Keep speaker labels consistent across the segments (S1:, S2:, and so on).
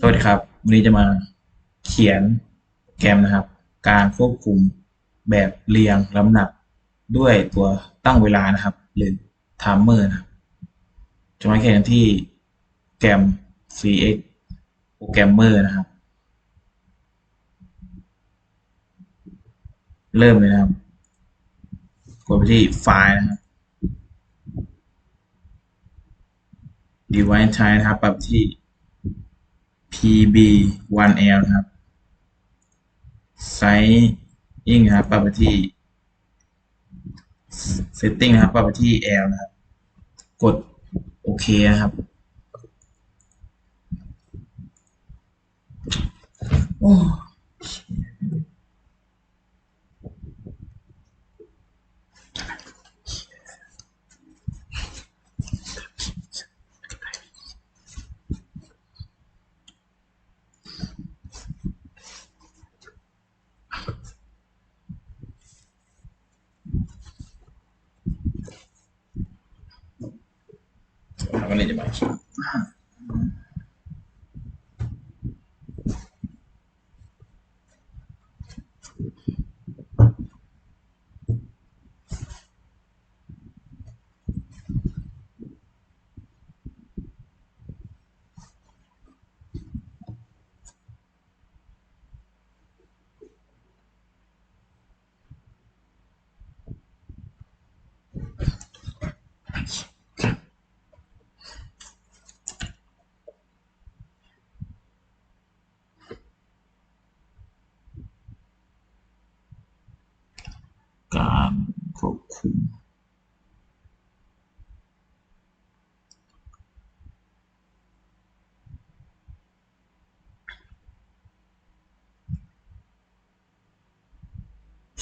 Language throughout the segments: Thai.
S1: สวัสดีครับ วันนี้จะมาเขียนแกรมนะครับ การควบคุมแบบเรียงลำดับด้วยตัวตั้งเวลานะครับ หรือ timer นะครับจะมาเขียนที่โปรแกรม cx programmer นะครับ เริ่มเลยนะครับ กดไปที่ไฟล์นะครับ device type นะครับปรับที่ pb1l นะครับ sizing นะครับปรับไปที่ setting นะครับปรับไปที่ l นะครับ กดโอเคนะครับ โอ้ วันนี้จะมาเขียน การควบคุม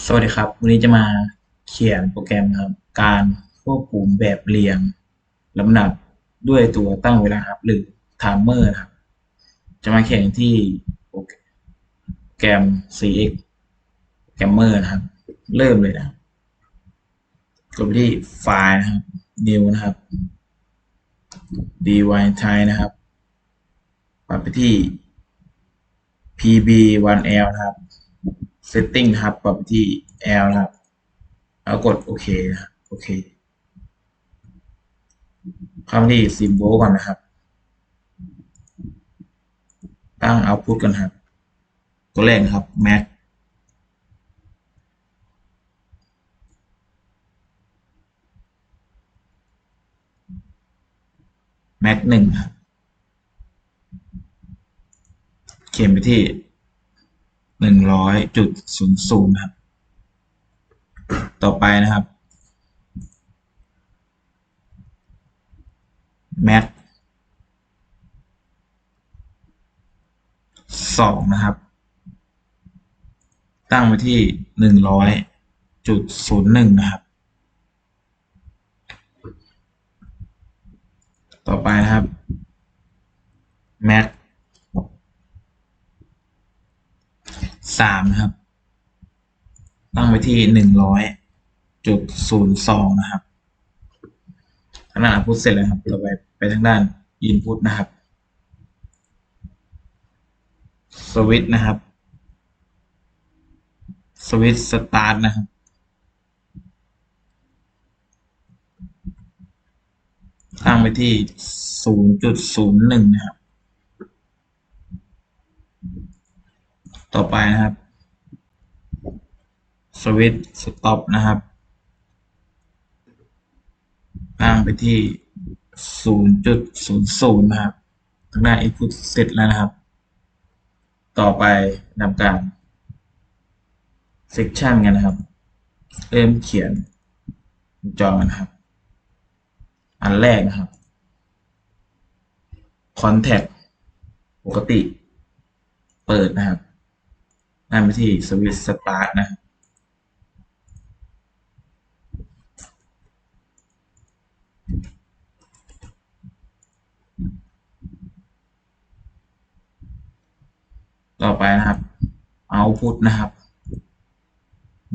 S1: สวัสดีครับ วันนี้จะมาเขียนโปรแกรมครับ การควบคุมแบบเรียงลำดับด้วยตัวตั้งเวลาครับ หรือ timer ครับ จะมาเขียนที่โปรแกรม cx programmer นะครับ เริ่มเลยนะครับกดไปที่ไฟล์นะครับ new นะครับ dy type นะครับปรับไปที่ pb1l นะครับ setting ครับปรับที่ l นะครับ แล้วกดโอเคนะครับโอเคเข้าที่ symbol ก่อนนะครับ ตั้ง output กันครับ ตัวแรกนะครับ max max หนึ่งครับ เขียนไปที่ หนึ่งร้อยจุดศูนย์ศูนย์ครับ ต่อไปนะครับ max สองนะครับ ตั้งไว้ที่หนึ่งร้อยจุดศูนย์หนึ่งนะครับ ต่อไปนะครับ max สามนะครับ ตั้งไว้ที่หนึ่งร้อยจุดศูนย์สองนะครับขณะพุทเสร็จแล้วครับต่อไปไปทางด้าน input นะครับสวิตนะครับสวิตสตาร์ทนะครับ ตั้งไปที่ศูนย์จุดศูนย์หนึ่งนะครับ ต่อไปนะครับสวิตสต็อปนะครับตั้งไปที่ศูนย์จุดศูนะครับทางด้าน input เสร็จแล้วนะครับ ต่อไปนำการ section กันนะครับ เริ่มเขียนจอนนะครับ อันแรกนะครับ contact ปกติ เปิดนะครับ นั่นไปที่ switch start นะต่อไปนะครับ output นะครับ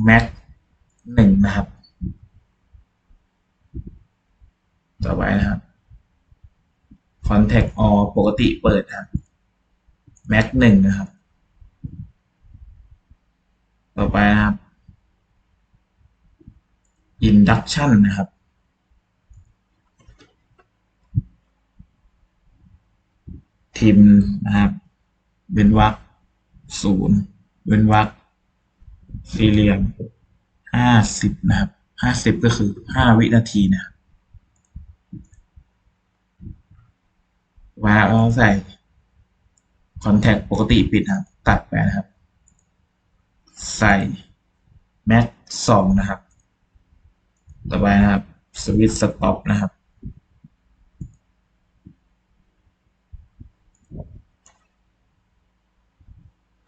S1: max หนึ่งนะครับ ต่อไปนะครับ contact all ปกติเปิดนะครับ Mac หนึ่งนะครับ ต่อไปนะครับ Induction นะครับทิมนะครับเว้นวรรคศูนย์เว้นวรรคสี่เหลี่ยมห้าสิบนะครับห้าสิบก็คือห้าวินาทีนะครับว่าเราใส่คอนแทคปกติปิดนะครับ ตัดไปนะครับ ใส่แม็กสองนะครับ ต่อไปนะครับสวิตสต็อปนะครับ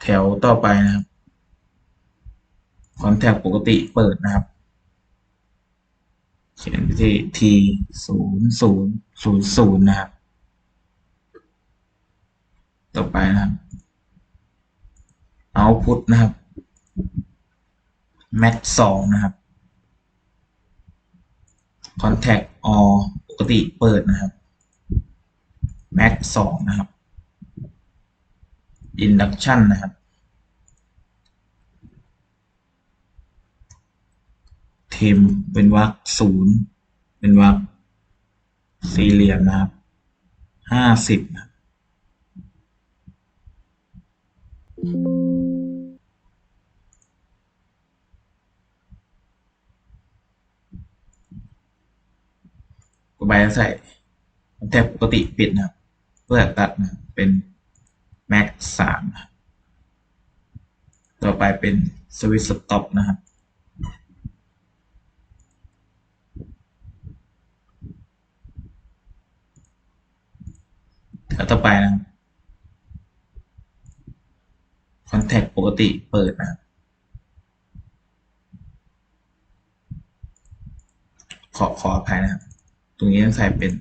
S1: แถวต่อไปนะครับคอนแทคปกติเปิดนะครับ เขียนไปที่ t ศูนย์ศูนย์ศูนย์ศูนย์นะครับ ต่อไปนะครับ output นะครับ max สองนะครับ contact all ปกติเปิดนะครับ max สองนะครับ induction นะครับทิมเป็นวรรคศูนย์เป็นวรรคสี่เหลี่ยมนะครับห้าสิบนะต่อ ไปใส่แทบปกติปิดนะครับเพื่อตัดนะเป็น max สามนะต่อไปเป็นสวิตช์สต็อปนะครับแถวต่อไปนะคอนแทคปกติเปิดนะขอขออภัยนะครับ รงนี้ใส่เป็น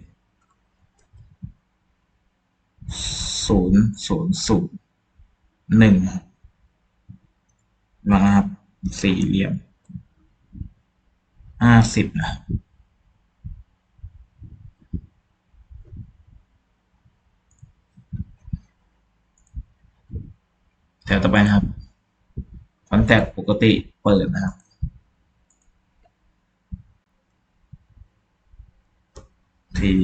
S1: ศูนย์ศูนย์ศูนย์หนึ่งครับมาครับสี่เหลี่ยมห้าสิบนะแถวต่อไปนะครับคอนแทคปกติเปิดนะครับ ที่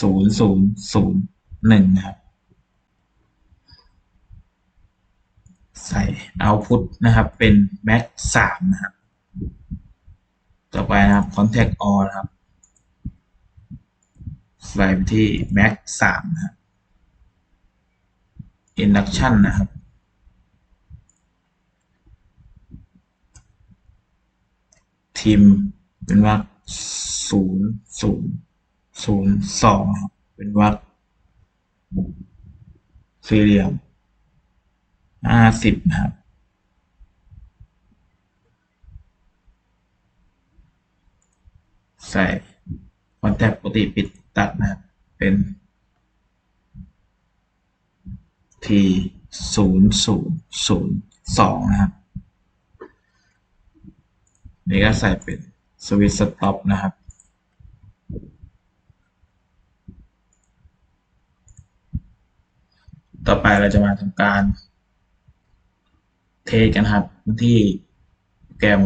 S1: ศูนย์ศูนย์ศูนย์หนึ่งนะครับ ใส่ output นะครับ เป็น max สามนะครับ ต่อไปนะครับ contact all นะครับ ใส่ไปที่ max สามนะครับ induction นะครับทิมเป็นวรรคศูนย์ศูนย์ ศูนย์สองเป็นวรรคสี่เหลี่ยมห้าสิบนะครับใส่คอนแทคปกติปิดตัดนะเป็น t ศูนย์ศูนย์ศูนย์สองนะครับ นี่ก็ใส่เป็นสวิตช์สต็อปนะครับ ต่อไปเราจะมาทำการเทสกันครับที่โปรแกรม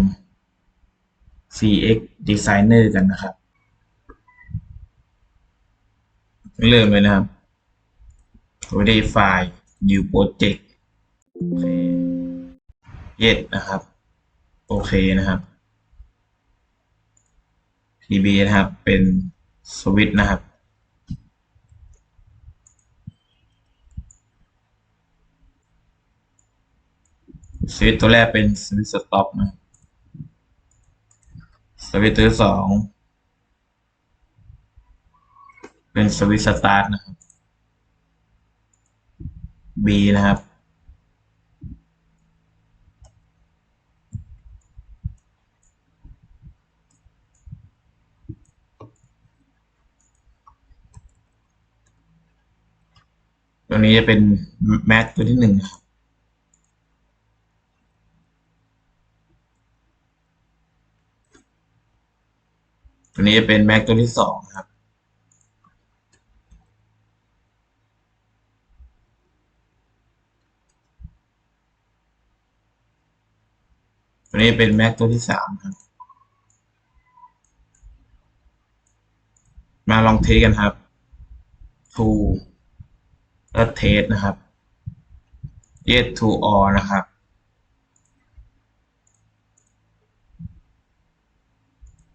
S1: CX Designer กันนะครับ เริ่มเลยนะครับ Ready File New Project โอเค Yes นะครับ โอเคนะครับ PB นะครับ เป็นสวิตนะครับ สวิตตัวแรกเป็นสวิตสต็อปนะสวิตตัวสองเป็นสวิตสตาร์ทนะครับ B นะครับ ตัวนี้จะเป็นแม็กตัวที่หนึ่งครับ ตัวนี้เป็นแม็กตัวที่สองครับ ตัวนี้เป็นแม็กตัวที่สามครับ มาลองเทสกันครับ to แล้วเทสนะครับ yes to all นะครับ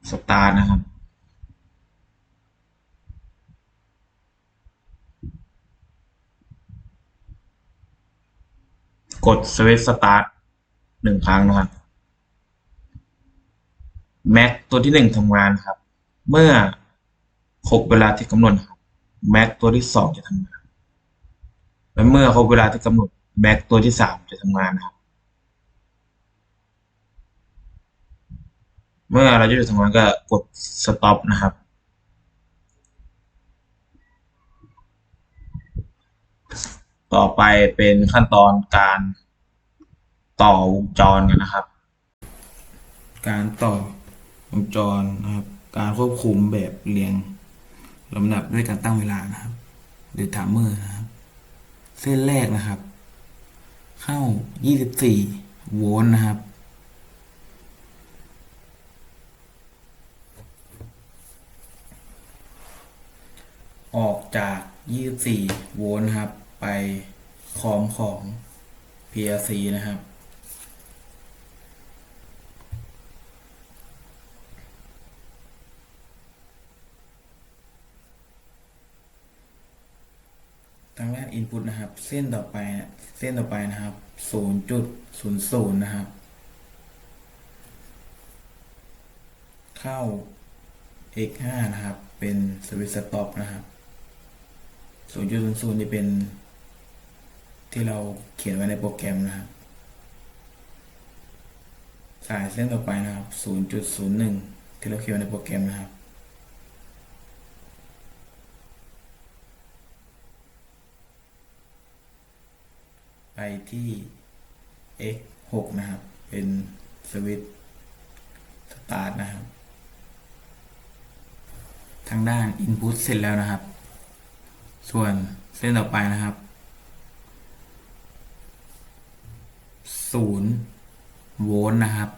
S1: สตาร์นะครับ กด switch start หนึ่งครั้งนะครับ Mac ตัวที่หนึ่งทำงานครับ เมื่อครบเวลาที่กำหนดครับ Mac ตัวที่สองจะทำงาน และเมื่อครบเวลาที่กำหนด Mac ตัวที่สามจะทำงานนะครับ เมื่อเราจะหยุดทำงานก็กด stop นะครับ ต่อไปเป็นขั้นตอนการต่อวงจรกันนะครับ การต่อวงจรนะครับ การควบคุมแบบเรียงลำดับด้วยการตั้งเวลานะครับ หรือ timer นะครับ เส้นแรกนะครับ เข้า 24 โวลต์นะครับ ออกจาก 24 โวลต์นะครับ ไปคอมของ PLC นะครับทางด้าน input นะครับ เส้นต่อไป เส้นต่อไปนะครับ 0.00 นะครับ เข้า x5 นะครับ เป็นสวิตช์สต็อปนะครับ 0.00นี่เป็น ที่เราเขียนไว้ในโปรแกรมนะครับ สายเส้นต่อไปนะครับ 0.01 ที่เราเขียนไว้ในโปรแกรมนะครับ ไปที่ x 6นะครับ เป็นสวิตช์สตาร์ทนะครับ ทางด้าน Input เสร็จแล้วนะครับ ส่วนเส้นต่อไปนะครับ 0โวลต์นะครับ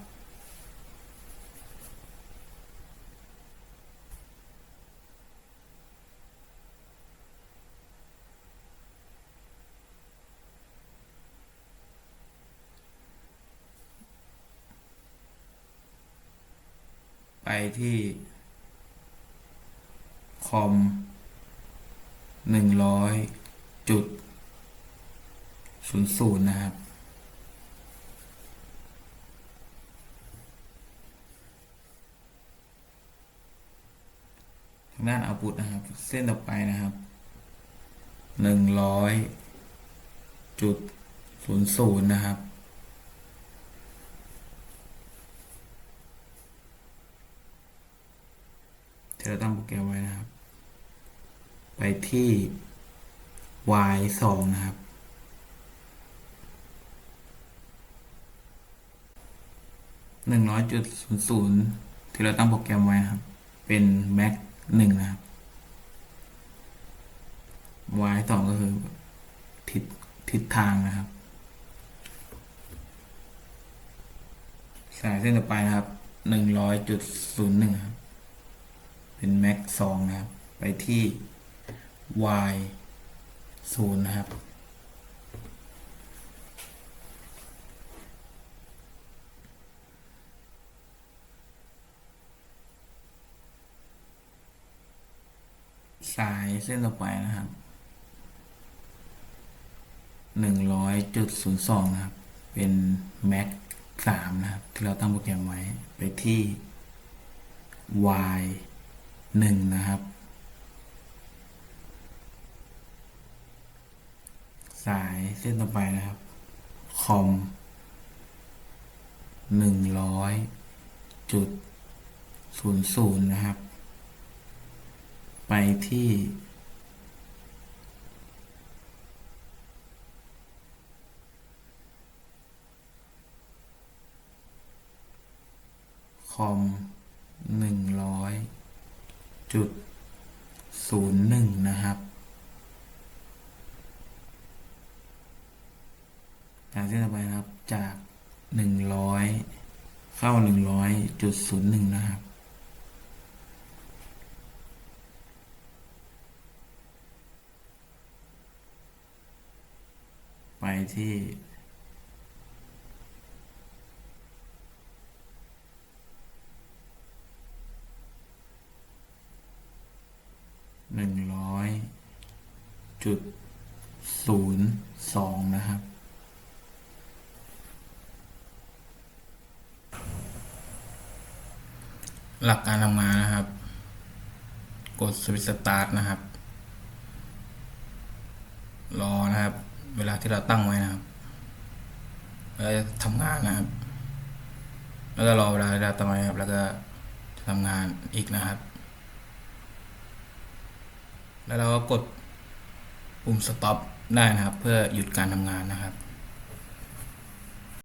S1: ไปที่คอมหนึ่งร้อยจุดศูนย์ศูนย์นะครับ ทาง ด้านเอาพุตนะครับ เส้นต่อไปนะครับหนึ่งร้อยจุดศูนย์ศูนย์นะครับที่เราตั้งโปรแกรมไว้นะครับ ไปที่ y สองนะครับ หนึ่งร้อยจุดศูนย์ศูนย์ที่เราตั้งโปรแกรมไว้ครับ เป็น mac หนึ่งนะครับ y สองก็คือ ทิศทิศทางนะครับ สายเส้นต่อไปนะครับหนึ่งร้อยจุดศูนย์หนึ่งครับ เป็น max สองนะครับ ไปที่ y ศูนย์นะครับ สายเส้นต่อไปนะครับหนึ่งร้อยจุดศูนย์สองนะครับ เป็น max สามนะครับ ที่เราตั้งโปรแกรมไว้ไปที่ y หนึ่งนะครับ สายเส้นต่อไปนะครับ คอมหนึ่งร้อยจุดศูนย์ศูนย์นะครับ ไปที่ คอมหนึ่งร้อยจุดศูนย์หนึ่งนะครับจากเส้นต่อไปนะครับจากหนึ่งร้อยเข้าหนึ่งร้อยจุดศูนย์หนึ่งนะครับ ไปที่ หนึ่งร้อยจุดศูนย์สองนะครับ หลักการทำงานนะครับ กดสวิตช์สตาร์ทนะครับ รอนะครับ เวลาที่เราตั้งไว้นะครับแล้วจะทำงานนะครับ แล้วก็รอเวลาที่เราตั้งไว้ครับ แล้วก็ทำงานอีกนะครับ แล้วเราก็กดปุ่ม stop ได้นะครับ เพื่อหยุดการทำงานนะครับ